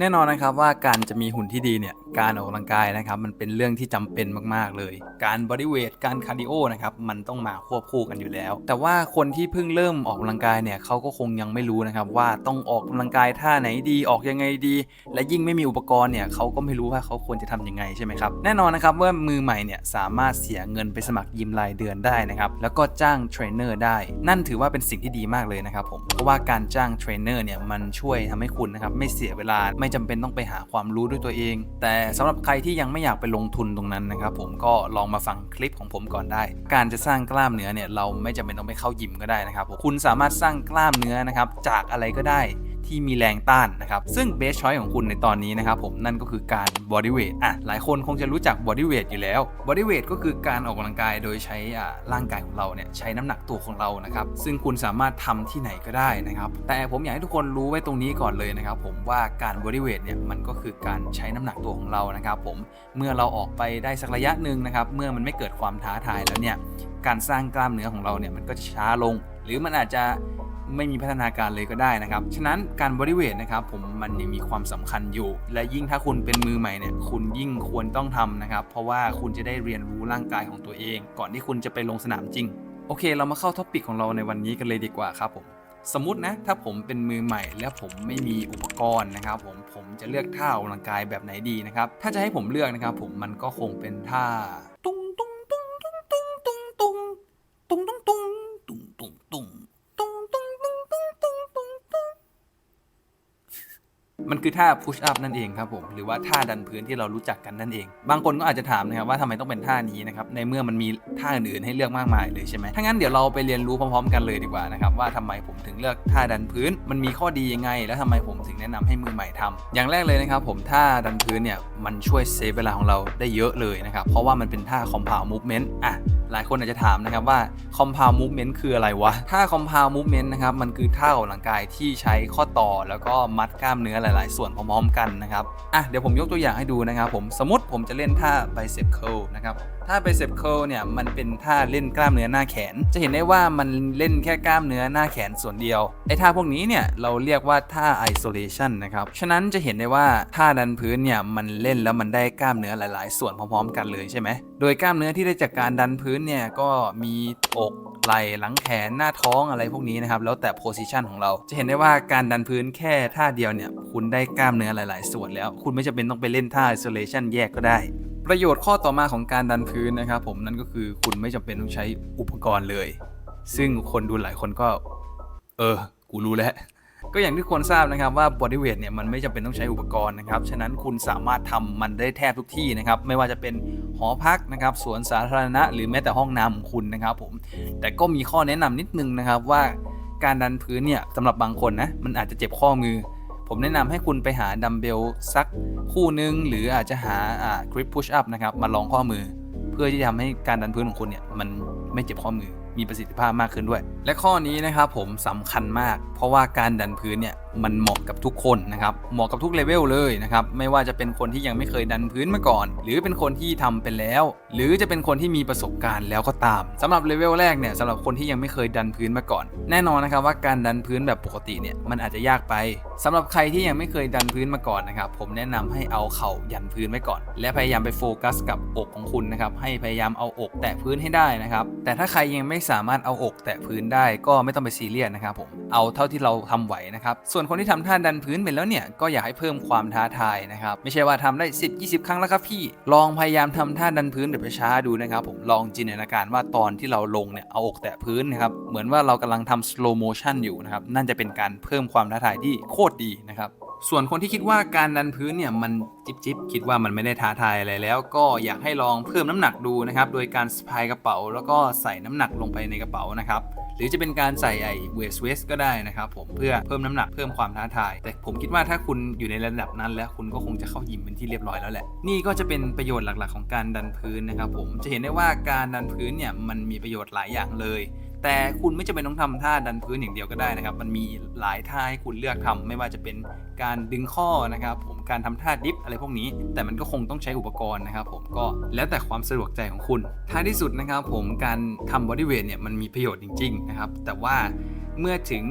แน่นอนนะครับว่าการจะมีหุ่นที่ดีเนี่ย การออกกำลังกายนะครับ มันเป็นเรื่องที่จำเป็นมากๆเลย การบอดี้เวทการคาร์ดิโอนะครับมันต้องมาควบคู่กันอยู่แล้ว แต่ว่าคนที่เพิ่งเริ่มออกกำลังกายเนี่ยเขาก็คงยังไม่รู้นะครับว่าต้องออกกำลังกายท่าไหนดีออกยังไงดี และยิ่งไม่มีอุปกรณ์เนี่ยเขาก็ไม่รู้ว่าเขาควรจะทำยังไงใช่ไหมครับแน่นอนนะครับว่ามือใหม่เนี่ยสามารถเสียเงินไปสมัครยิมรายเดือนได้นะครับแล้วก็จ้างเทรนเนอร์ได้ นั่นถือว่าเป็นสิ่งที่ดีมากเลยนะครับผมเพราะว่าการจ้างเทรนเนอร์เนี่ยมันช่วยทำให้คุณนะครับไม่เสียเวลาไม่จำเป็นต้องไปหาความรู้ด้วยตัวเอง แต่สำหรับใครที่ยังไม่อยากไปลงทุนตรงนั้นนะครับผมก็ลองมาฟังคลิปของผมก่อนได้ การจะสร้างกล้ามเนื้อเนี่ยเราไม่จำเป็นต้องไปเข้ายิมก็ได้นะครับคุณสามารถสร้างกล้ามเนื้อนะครับจากอะไรก็ได้ ที่มีแรงต้านนะครับซึ่งเบสชอยของคุณในตอนนี้นะครับผมนั่นก็คือการบอดี้เวทอะหลายคนคงจะรู้จักบอดี้เวทอยู่แล้วบอดี้เวทก็คือการออกกำลังกายโดยใช้อ่าร่างกายของเราเนี่ยใช้น้ำหนักตัวของเรานะครับซึ่งคุณสามารถทำที่ไหนก็ได้นะครับแต่ผมอยากให้ทุกคนรู้ไว้ตรงนี้ก่อนเลยนะครับผมว่าการบอดี้เวทเนี่ยมันก็คือการใช้น้ำหนักตัวของเรานะครับผมเมื่อเราออกไปได้สักระยะหนึ่งนะครับเมื่อมันไม่เกิดความท้าทายแล้วเนี่ยการสร้างกล้ามเนื้อของเราเนี่ยมันก็จะช้าลง หรือมันอาจจะ ไม่มีพัฒนาการเลยก็ได้นะครับ ฉะนั้นการบริเวทนะครับผมมันยังมีความสำคัญอยู่ และยิ่งถ้าคุณเป็นมือใหม่เนี่ยคุณยิ่งควรต้องทำนะครับ เพราะว่าคุณจะได้เรียนรู้ร่างกายของตัวเอง ก่อนที่คุณจะไปลงสนามจริง โอเค เรามาเข้าท็อปิกของเราในวันนี้กันเลยดีกว่าครับผมสมมตินะถ้าผมเป็นมือใหม่และผมไม่มีอุปกรณ์นะครับ ผมผมจะเลือกท่าออกกำลังกายแบบไหนดีนะครับ ถ้าจะให้ผมเลือกนะครับ ผมมันก็คงเป็นท่าตุ้ง มันคือท่า push up นั่นเองครับผมหรือว่าท่าดันพื้นที่เรารู้จักกันนั่นเอง บางคนก็อาจจะถามนะครับว่าทำไมต้องเป็นท่านี้นะครับในเมื่อมันมีท่าอื่นๆให้เลือกมากมายเลยใช่ไหมถ้างั้นเดี๋ยวเราไปเรียนรู้พร้อมๆ กันเลยดีกว่านะครับว่าทำไมผมถึงเลือกท่าดันพื้น มันมีข้อดียังไง แล้วทำไมผมถึงแนะนำให้มือใหม่ทำอย่างแรกเลยนะครับผมท่าดันพื้นเนี่ยมันช่วยเซฟเวลาของเราได้เยอะเลยนะครับเพราะว่ามันเป็นท่า compound movement อะหลายคนอาจจะถามนะครับว่า compound movement คืออะไรวะท่า compound movement นะครับมันคือท่าออกกำลังกายที่ใช้ข้อต่อแล้วก็มัดกล้ามเนื้อหลายๆ ส่วนพร้อมๆกันนะครับอะเดี๋ยวผมยกตัวอย่างให้ดูนะครับผมสมมติผมจะเล่นท่า bicep curl นะครับท่า bicep curl เนี่ยมันเป็นท่าเล่นกล้ามเนื้อหน้าแขน จะเห็นได้ว่ามันเล่นแค่กล้ามเนื้อหน้าแขนส่วนเดียวไอ้ท่าพวกนี้เนี่ยเราเรียกว่าท่า isolation นะครับฉะนั้นจะเห็นได้ว่าท่าดันพื้นเนี่ยมันเล่นแล้วมันได้กล้ามเนื้อหลาย ๆ ส่วนพร้อมๆ กันเลยใช่ไหมโดยกล้ามเนื้อที่ได้จากการดันพื้นเนี่ยก็มีอกไหล่หลังแขนหน้าท้องอะไรพวกนี้นะครับแล้วแต่โพซิชันของเราจะเห็นได้ว่าการดันพื้นแค่ท่าเดียวเนี่ย คุณได้กล้ามเนื้อหลาย ๆ ส่วนแล้ว คุณไม่จำเป็นต้องไปเล่นท่า isolation แยกก็ได้ ประโยชน์ข้อต่อมาของการดันพื้นนะครับผมนั่นก็คือคุณไม่จำเป็นต้องใช้อุปกรณ์เลย ซึ่งคนดูหลายคนก็ เออ กูรู้แล้วก็อย่างที่ควรทราบนะครับว่า body weight เนี่ยมันไม่จำเป็นต้องใช้อุปกรณ์นะครับฉะนั้นคุณสามารถทำมันได้แทบทุกที่นะครับไม่ว่าจะเป็นหอพักนะครับสวนสาธารณะ หรือแม้แต่ห้องน้ำของคุณนะครับผมแต่ก็มีข้อแนะนำนิดนึงนะครับว่าการดันพื้นเนี่ยสำหรับบางคนนะมันอาจจะเจ็บข้อมือ ผมแนะนำให้คุณไปหาดัมเบลสักคู่หนึง หรืออาจจะหาอ่ากริปพุชอัพนะครับมาลองข้อมือ เพื่อที่จะทำให้การดันพื้นของคุณเนี่ยมันไม่เจ็บข้อมือมีประสิทธิภาพมากขึ้นด้วย และข้อนี้นะครับผมสำคัญมาก เพราะว่าการดันพื้นเนี่ยมันเหมาะกับทุกคนนะครับ เหมาะกับทุกเลเวลเลยนะครับ ไม่ว่าจะเป็นคนที่ยังไม่เคยดันพื้นมาก่อน หรือเป็นคนที่ทำไปแล้ว หรือจะเป็นคนที่มีประสบการณ์แล้วก็ตามสำหรับเลเวลแรกเนี่ยสำหรับคนที่ยังไม่เคยดันพื้นมาก่อน แน่นอนนะครับว่าการดันพื้นแบบปกติเนี่ยมันอาจจะยากไปสำหรับใครที่ยังไม่เคยดันพื้นมาก่อนนะครับ ผมแนะนำให้เอาเข่ายันพื้นไว้ก่อน และพยายามไปโฟกัสกับอกของคุณนะครับ ให้พยายามเอาอกแตะพื้นให้ได้นะครับ แต่ถ้าใครยังไม่สามารถเอาอกแตะพื้นได้ก็ไม่ต้องไปซีเรียสนะครับผม เอาเท่าที่เราทำไหวนะครับส่วนคนที่ทำท่าดันพื้นไปแล้วเนี่ยก็อยากให้เพิ่มความท้าทายนะครับไม่ใช่ว่าทำได้ 10 20 ครั้งแล้วครับพี่ลองพยายามทำท่าดันพื้นแบบช้าดูนะครับผมลองจินตนาการว่าตอนที่เราลงเนี่ยเอาอกแตะพื้นนะครับเหมือนว่าเรากำลังทำ slow motion อยู่นะครับนั่นจะเป็นการเพิ่มความท้าทายที่โคตรดีนะครับ ส่วนคนที่คิดว่าการดันพื้นเนี่ยมันจิบจิบคิดว่ามันไม่ได้ท้าทายอะไรแล้ว ก็อยากให้ลองเพิ่มน้ำหนักดูนะครับโดยการสะพายกระเป๋า แล้วก็ใส่น้ำหนักลงไปในกระเป๋านะครับหรือจะเป็นการใส่ไอ้เวสเวสก็ได้นะครับผมเพื่อเพิ่มน้ำหนักเพิ่มความท้าทาย แต่ผมคิดว่าถ้าคุณอยู่ในระดับนั้น แล้วคุณก็คงจะเข้ายิมเป็นที่เรียบร้อยแล้วแหละนี่ก็จะเป็นประโยชน์หลักๆ ของการดันพื้นนะครับผมจะเห็นได้ว่าการดันพื้นเนี่ยมันมีประโยชน์หลายอย่างเลย แต่คุณไม่จำเป็นต้องทำท่าดันพื้นอย่างเดียวก็ได้นะครับ มันมีหลายท่าให้คุณเลือกทำไม่ว่าจะเป็นการดึงข้อนะครับ ผมการทำท่าดิฟอะไรพวกนี้ แต่มันก็คงต้องใช้อุปกรณ์นะครับ ผมก็แล้วแต่ความสะดวกใจของคุณ ท้ายที่สุดนะครับ ผมการทำบอดี้เวทเนี่ยมันมีประโยชน์จริงๆนะครับ แต่ว่าเมื่อถึง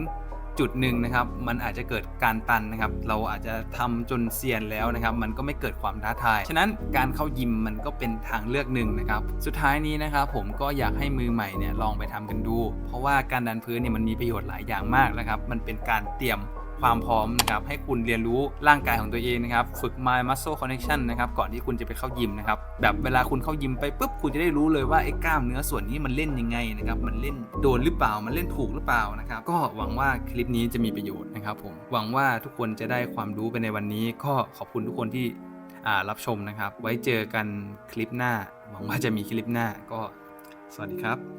จุดหนึ่งนะครับ มันอาจจะเกิดการตันนะครับ เราอาจจะทำจนเซียนแล้วนะครับ มันก็ไม่เกิดความท้าทาย ฉะนั้นการเข้ายิมมันก็เป็นทางเลือกหนึ่งนะครับ สุดท้ายนี้นะครับผมก็อยากให้มือใหม่เนี่ยลองไปทำกันดู เพราะว่าการดันพื้นเนี่ยมันมีประโยชน์หลายอย่างมากนะครับ มันเป็นการเตรียม ความพร้อมนะครับให้คุณเรียนรู้ร่างกายของตัวเองนะครับฝึก mind muscle connection นะครับก่อนที่คุณจะไปเข้ายิมนะครับแบบเวลาคุณเข้ายิมไปปุ๊บคุณจะได้รู้เลยว่าไอ้กล้ามเนื้อส่วนนี้มันเล่นยังไงนะครับมันเล่นโดนหรือเปล่ามันเล่นถูกหรือเปล่านะครับก็หวังว่าคลิปนี้จะมีประโยชน์นะครับผมหวังว่าทุกคนจะได้ความรู้ไปในวันนี้ ก็ขอบคุณทุกคนที่รับชมนะครับ ไว้เจอกันคลิปหน้า หวังว่าจะมีคลิปหน้าก็สวัสดีครับ